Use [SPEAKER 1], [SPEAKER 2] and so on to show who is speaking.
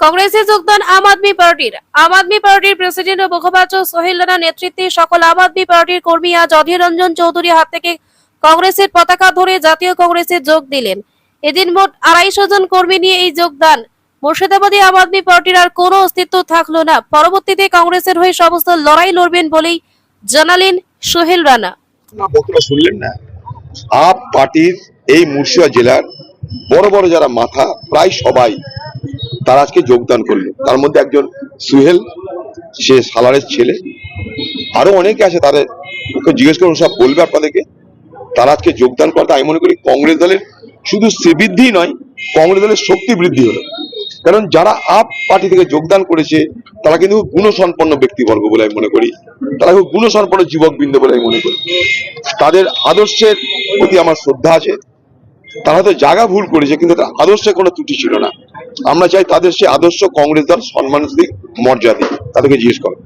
[SPEAKER 1] কংগ্রেস
[SPEAKER 2] যোগদান আম আদমি পার্টির। আম আদমি পার্টির প্রেসিডেন্ট ও মুখপাত্র সোহেল রানা নেতৃত্বে সকল আম আদমি পার্টির কর্মী আজ অধীর রঞ্জন চৌধুরী হাত থেকে কংগ্রেসের পতাকা ধরে জাতীয় কংগ্রেসে যোগ দিলেন। এদিন মোট আড়াইশো জন কর্মী নিয়ে এই যোগদান। মুর্শিদাবাদী আম আদমি পার্টির আর কোনো অস্তিত্ব থাকল না। পরবর্তীতে কংগ্রেসের হয়ে সমস্ত লড়াই লড়বেন বলেই জানালেন সোহেল রানা।
[SPEAKER 3] শুনলেন না। আপ পার্টির এই মুর্শিদাবাদ জেলার বড় বড় যারা মাথা, প্রায় সবাই তারা আজকে যোগদান করল। তার মধ্যে একজন সুহেল, সে সালারের ছেলে। আরও অনেকে আছে তাদের ওকে জিজ্ঞেস করুন সব বলবে আপনাদেরকে? তারা আজকে যোগদান করতে আমি মনে করি কংগ্রেস দলের শুধু শ্রীবৃদ্ধি নয়, কংগ্রেস দলের শক্তি বৃদ্ধি হলো। কারণ যারা আপ পার্টি থেকে যোগদান করেছে, তারা কিন্তু গুণসম্পন্ন ব্যক্তিবর্গ বলে আমি মনে করি। তারা খুব গুণসম্পন্ন যুবকবৃন্দ বলে আমি মনে করি। তাদের আদর্শের প্রতি আমার শ্রদ্ধা আছে। তারা তো জায়গা ভুল করেছে, কিন্তু তার আদর্শে কোনো ত্রুটি ছিল না। আমরা চাই তাদের সে আদর্শ কংগ্রেস দল সম্মান দিক। মর্যাদা তাদেরকে জিজ্ঞেস করো।